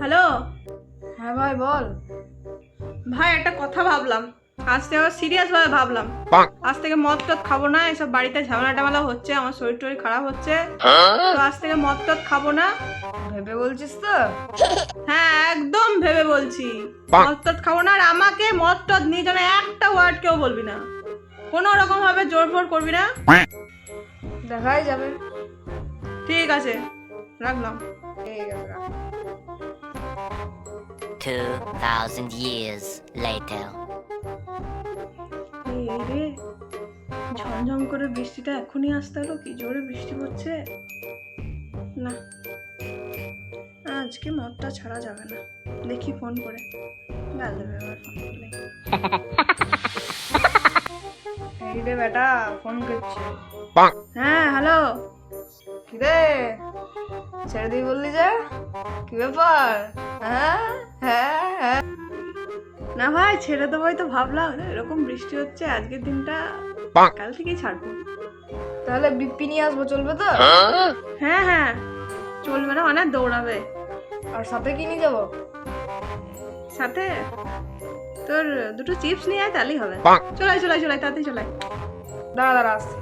Hello? হ্যাঁ ভাই বল। ভাই একটা কথা ভাবলাম। আজ থেকে আবার সিরিয়াস ভাবে ভাবলাম আজ থেকে মদ টদ খাব না এসব বাড়িতে ঝামেলা টামেলা হচ্ছে আমার শরীর টরীর খারাপ হচ্ছে। তো আজ থেকে মদ টদ খাব না। ভেবে বলছিস তো? হ্যাঁ একদম ভেবে বলছি। মদ টদ খাব না আর আমাকে মদ টদ নিয়ে যেন একটা ওয়ার্ড কেউ বলবি না। কোনো রকম ভাবে জোর ফোর করবি না। দেখাই যাবে। ঠিক আছে রাখলাম। ঠিক আছে। 2,000 years later. এই রে ঝমঝম করে বৃষ্টিটা এখনই আসতে হলো কি জোরে বৃষ্টি পড়ছে না আজকে মদটা ছাড়া যাবে না। দেখি ফোন করে। গাল দেবে আবার ফোন করলে। এই রে বেটা ফোন করছে। হ্যাঁ হ্যালো। কি রে ছেড়ে দিই বললি যে? কি ব্যাপার? হ্যাঁ হ্যাঁ হ্যাঁ। না ভাই ছেড়ে দেবোই তো ভাবলাম। এরকম বৃষ্টি হচ্ছে আজকের দিনটা কাল থেকেই ছাড়বো। তাহলে বিপি নিয়ে আসব চলবে তো? হ্যাঁ? হ্যাঁ চলবে না অনেক দৌড়াবে। আর সাথে কি নিয়ে যাব? সাথে? তোর দুটো চিপস নিয়ে আয় তাহলেই হবে। চলাই চলাই চলাই তাড়াতাড়ি চলাই দাঁড়া দাঁড়া আসছি।